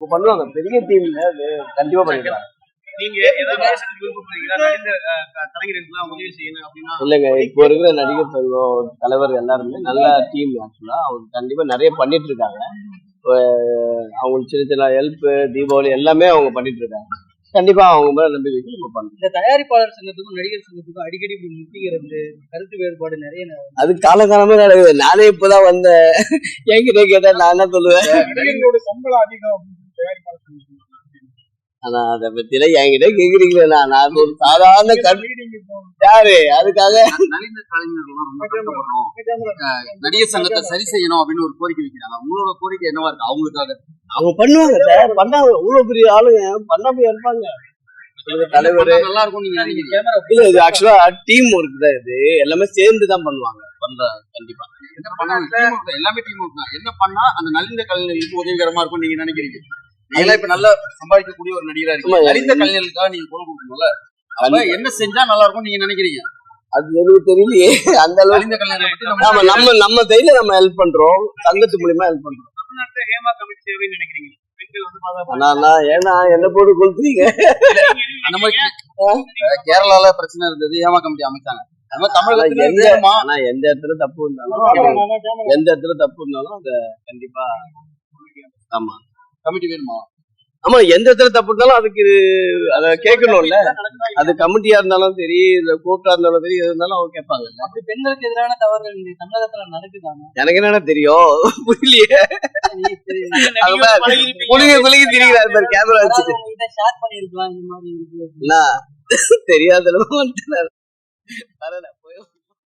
இப்ப பண்ணுவாங்க. பெரிய டீம்ல கண்டிப்பா பண்ணிக்கலாம் இல்லைங்க இப்போ இருக்கிற நடிகர் சங்கம் தலைவர் எல்லாருமே நல்ல டீம் ஆக்சுவலா அவங்க கண்டிப்பா நிறைய பண்ணிட்டு இருக்காங்க அவங்களுக்கு சின்ன சின்ன ஹெல்ப் தீபாவளி எல்லாமே அவங்க பண்ணிட்டு இருக்காங்க கண்டிப்பா அவங்க மேல நம்பி வச்சு நம்ம பண்ணலாம். இந்த தயாரிப்பாளர் சங்கத்துக்கும் நடிகர் சங்கத்துக்கும் அடிக்கடி இப்படி முட்டிக்கிறது கருத்து வேறுபாடு நிறைய அது காலகாலமே நடக்குது. நானே இப்பதான் வந்தேன். என்கிட்ட கேட்டா நான் என்ன சொல்லுவேன்? நடிகர்களோட சம்பளம் அதிகம் ஆனா அதை பத்தி எல்லாம் என்கிட்ட கேக்குறீங்களே நான் நான் ஒரு சாதாரண யாரு? அதுக்காக நலிந்த அஹ் நடிகர் சங்கத்தை சரி செய்யணும் அப்படின்னு ஒரு கோரிக்கை வைக்கிறாங்க. உங்களோட கோரிக்கை என்னவா இருக்கு? அவங்களுக்காக. அவங்க பண்ணுவாங்க சார். பண்ணாங்க. இவ்வளவு பெரிய ஆளுங்க. பண்ணாம இருப்பாங்க. தலைவர் பண்ணா நல்லா இருக்கும் நீங்க நினைக்கிறீங்க? இது ஆக்சுவலா டீம் ஒர்க் தான் இது. எல்லாமே சேர்ந்து தான் பண்ணுவாங்க. பண்ற கண்டிப்பா. என்ன பண்ணா எல்லாமே டீம் ஒர்க் தான். என்ன பண்ணா அந்த நலிந்த கலைஞர்களுக்கு உதவிகரமா இருக்கும் நீங்க நினைக்கிறீங்க? நீங்க இப்ப நல்லா சம்பாதிக்கக்கூடிய ஒரு நடிகரா ஆமா, இருக்கீங்க நலிந்த கலைஞர்களுக்காக நீங்க குரல் கொடுக்கணும்ல? அப்ப என்ன செஞ்சா நல்லா இருக்கும் நீங்க நினைக்கிறீங்க? அது எனக்கு தெரியலையே. அந்த அளவுக்கு நம்ம ஆமா நம்ம நம்ம சைடுல நம்ம ஹெல்ப் பண்றோம். சங்கத்து மூலியமா ஹெல்ப் பண்றோம். ஏன்னா என்ன போட்டு கொளுத்துறீங்க? அந்த மாதிரி அஹ் கேரளால பிரச்சனை இருந்தது. ஏமா கமிட்டி அமைச்சாங்க. மாதிரி தமிழகத்துல எந்த- எந்த இடத்துல தப்பு இருந்தாலும் எந்த இடத்துல தப்பு இருந்தாலும் அத கண்டிப்பா ஆமா. கமிட்டி வேணுமா? ஆமா எந்த இடத்துல தப்பு இருந்தாலும் அதுக்கு அத கேட்கணும்ல. அது கமிட்டியா இருந்தாலும் சரி இந்த கோர்ட்டா இருந்தாலும் சரி எது இருந்தாலும் அவங்க கேட்பாங்க. அப்படி பெண்களுக்கு எதிரான தவறுகள் தமிழகத்துல நடக்குதாங்க எனக்கு என்னடா தெரியும்? புரியலையே. குளிங்க குளிங்க திரிகிறாரு பாரு கேமரா வச்சுட்டு. ஷேர் பண்ணிருக்கலாம் இந்த மாதிரி. தெரியாத அளவு. வரல.